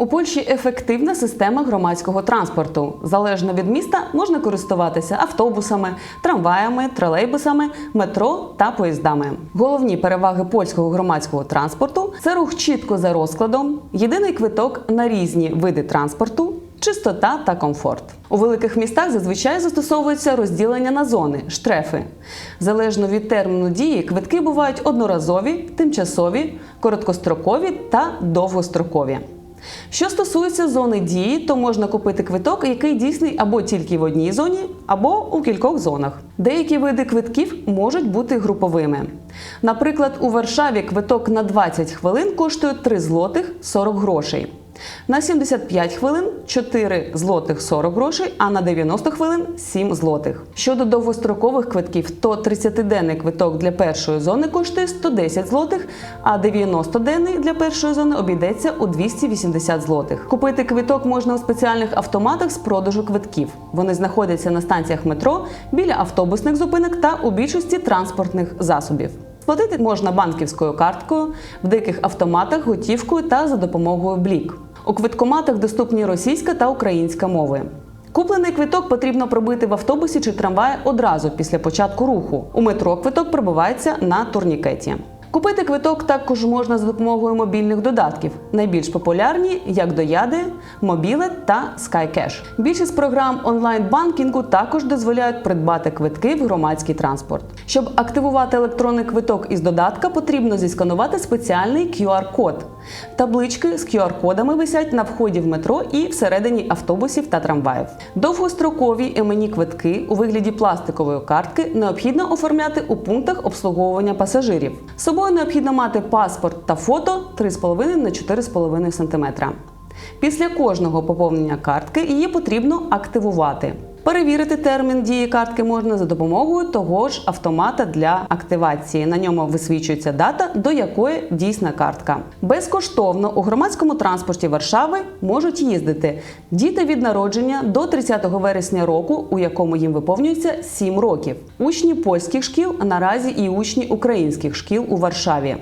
У Польщі ефективна система громадського транспорту. Залежно від міста можна користуватися автобусами, трамваями, тролейбусами, метро та поїздами. Головні переваги польського громадського транспорту це рух чітко за розкладом, єдиний квиток на різні види транспорту. Чистота та комфорт у великих містах зазвичай застосовується розділення на зони штрефи. Залежно від терміну дії, квитки бувають одноразові, тимчасові, короткострокові та довгострокові. Що стосується зони дії, то можна купити квиток, який дійсний або тільки в одній зоні, або у кількох зонах. Деякі види квитків можуть бути груповими. Наприклад, у Варшаві квиток на 20 хвилин коштує 3 злотих 40 грошей. На 75 хвилин 4 злотих 40 грошей, а на 90 хвилин 7 злотих. Щодо довгострокових квитків, то 30-денний квиток для першої зони коштує 110 злотих, а 90-денний для першої зони обійдеться у 280 злотих. Купити квиток можна у спеціальних автоматах з продажу квитків. Вони знаходяться на станціях метро, біля автобусних зупинок та у більшості транспортних засобів. Сплатити можна банківською карткою, в деяких автоматах готівкою та за допомогою блік. У квиткоматах доступні російська та українська мови. Куплений квиток потрібно пробити в автобусі чи трамваї одразу після початку руху. У метро квиток пробивається на турнікеті. Купити квиток також можна за допомогою мобільних додатків. Найбільш популярні як Дояди, Мобілет та SkyCash. Більшість програм онлайн-банкінгу також дозволяють придбати квитки в громадський транспорт. Щоб активувати електронний квиток із додатка, потрібно зісканувати спеціальний QR-код. Таблички з QR-кодами висять на вході в метро і всередині автобусів та трамваїв. Довгострокові іменні квитки у вигляді пластикової картки необхідно оформляти у пунктах обслуговування пасажирів. З собою необхідно мати паспорт та фото 3,5 на 4,5 см. Після кожного поповнення картки її потрібно активувати. Перевірити термін дії картки можна за допомогою того ж автомата для активації. На ньому висвічується дата, до якої дійсна картка. Безкоштовно у громадському транспорті Варшави можуть їздити діти від народження до 30 вересня року, у якому їм виповнюється 7 років, учні польських шкіл, а наразі і учні українських шкіл у Варшаві.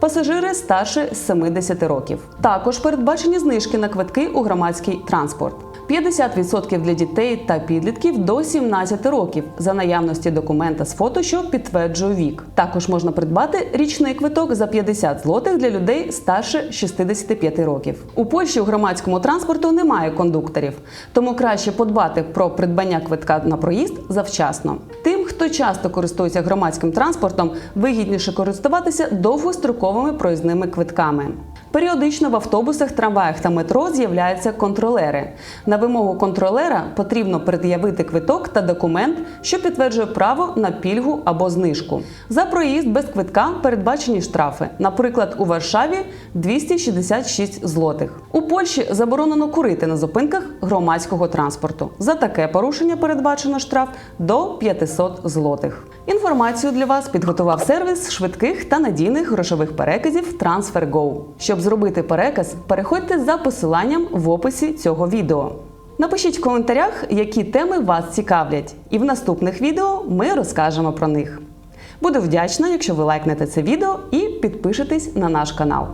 Пасажири старше 70 років. Також передбачені знижки на квитки у громадський транспорт. 50% для дітей та підлітків до 17 років за наявності документа з фото, що підтверджує вік. Також можна придбати річний квиток за 50 злотих для людей старше 65 років. У Польщі у громадському транспорту немає кондукторів, тому краще подбати про придбання квитка на проїзд завчасно. Тим, хто часто користується громадським транспортом, вигідніше користуватися довгостроковими проїзними квитками. Періодично в автобусах, трамваях та метро з'являються контролери. На вимогу контролера потрібно пред'явити квиток та документ, що підтверджує право на пільгу або знижку. За проїзд без квитка передбачені штрафи. Наприклад, у Варшаві 266 злотих. У Польщі заборонено курити на зупинках громадського транспорту. За таке порушення передбачено штраф до 500 злотих. Інформацію для вас підготував сервіс швидких та надійних грошових переказів TransferGo. Щоб зробити переказ, переходьте за посиланням в описі цього відео. Напишіть в коментарях, які теми вас цікавлять, і в наступних відео ми розкажемо про них. Буду вдячна, якщо ви лайкнете це відео і підпишетесь на наш канал.